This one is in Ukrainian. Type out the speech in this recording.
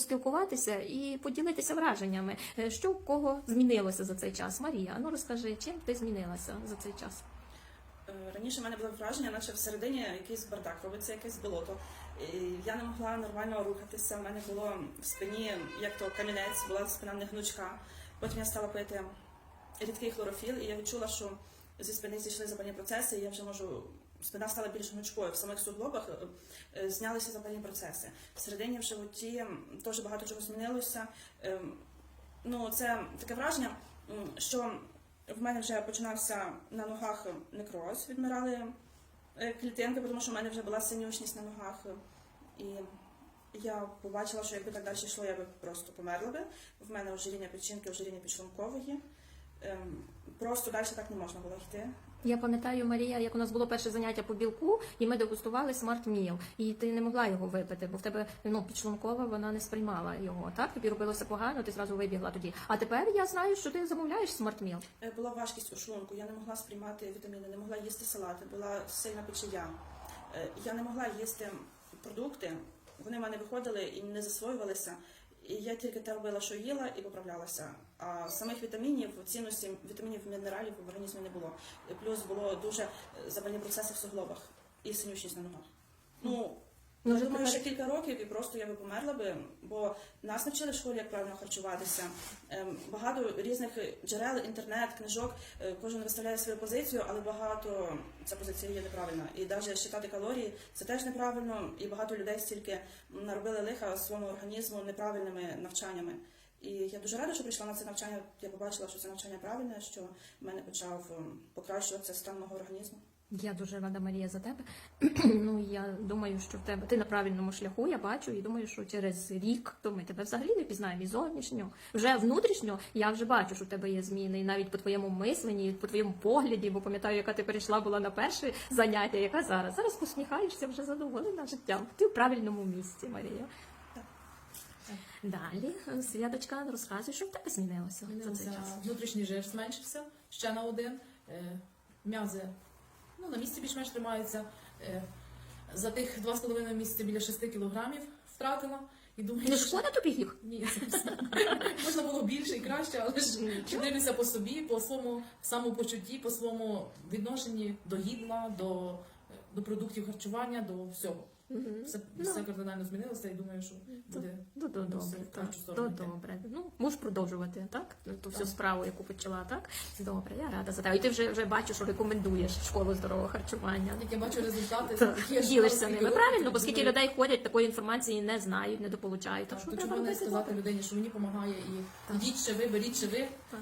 поспілкуватися і поділитися враженнями. Е, Що в кого змінилося за цей час? Марія, ну розкажи, чим ти змінилася за цей час? Е, Раніше в мене було враження, наче всередині якийсь бардак робиться, якесь болото. Я не могла нормально рухатися. У мене було в спині, як то камінець, була спина не гнучка. Потім я стала пити рідкий хлорофіл, і я відчула, що зі спини зійшли запальні процеси, і я вже можу. Спина стала більш гнучкою. В самих суглобах е, е, знялися запальні процеси. Всередині в животі теж багато чого змінилося. Ем, Ну, це таке враження, що в мене вже починався на ногах некроз, відмирали е, клітинки, тому що в мене вже була синюшність на ногах. І я побачила, що якби так далі йшло, я би просто померла би. В мене ожиріння печінки, ожиріння підшлункової. Ем, Просто далі так не можна було йти. Я пам'ятаю, Марія, як у нас було перше заняття по білку, і ми дегустували смарт міл, і ти не могла його випити, бо в тебе ну підшлункова вона не сприймала його. Так тобі робилося погано, ти зразу вибігла тоді. А тепер я знаю, що ти замовляєш смарт міл. Е, Була важкість у шлунку, я не могла сприймати вітаміни, не могла їсти салати, була сильна печія. Е, Я не могла їсти продукти, вони в мене виходили і не засвоювалися. І я тільки те робила, що їла і поправлялася. А самих вітамінів, цінності вітамінів, мінералів в організмі не було. Плюс було дуже е, запальні процеси в суглобах і синючість на ногах. Ну, думаю, тепер- ще кілька років і просто я би померла би, бо нас навчили в школі, як правильно харчуватися. Ем, Багато різних джерел, інтернет, книжок. е, Кожен виставляє свою позицію, але багато ця позиція є неправильна. І навіть считати калорії це теж неправильно. І багато людей стільки наробили лиха своєму організму неправильними навчаннями. І я дуже рада, що прийшла на це навчання. Я побачила, що це навчання правильне, що в мене почав ем, покращуватися стан мого організму. Я дуже рада, Марія, за тебе. ну я думаю, що в тебе ти на правильному шляху. Я бачу і думаю, що через рік то ми тебе взагалі не пізнаємо і зовнішньо. Вже внутрішньо я вже бачу, що в тебе є зміни, і навіть по твоєму мисленні, по твоєму погляді, бо пам'ятаю, яка ти перейшла була на перше заняття, яка зараз. Зараз посміхаєшся, вже задоволена життям. Ти в правильному місці, Марія. Далі, Святочка, розказуй, що в тебе змінилося за цей час. внутрішній жир зменшився ще на один. Е, М'язи ну, на місці більш-менш тримаються. Е, За тих два з половиною місяці біля 6 кілограмів втратила. І думаю, Не шкода тобі їх? Ні, можна було більше і краще, але ж дивлюся по собі, по своєму самопочутті, по своєму відношенні до їдла, до, до продуктів харчування, до всього. Мгм. Все, Ну. все кардинально змінилося і думаю, що буде Ну, то Ну, все добре, в так. сторону То добре. Ну, можеш продовжувати, так? Ту всю справу, яку почала, так? Добре, я рада за тебе. І ти вже, вже бачу, що рекомендуєш школу здорового харчування. як я бачу результати, Так, Ділишся ними. Правильно, бо скільки людей ходять, такої інформації не знають, не дополучають. Так, що то чому не сказати людині, що мені допомагає і Так. ще ви, беріть ще ви. Так.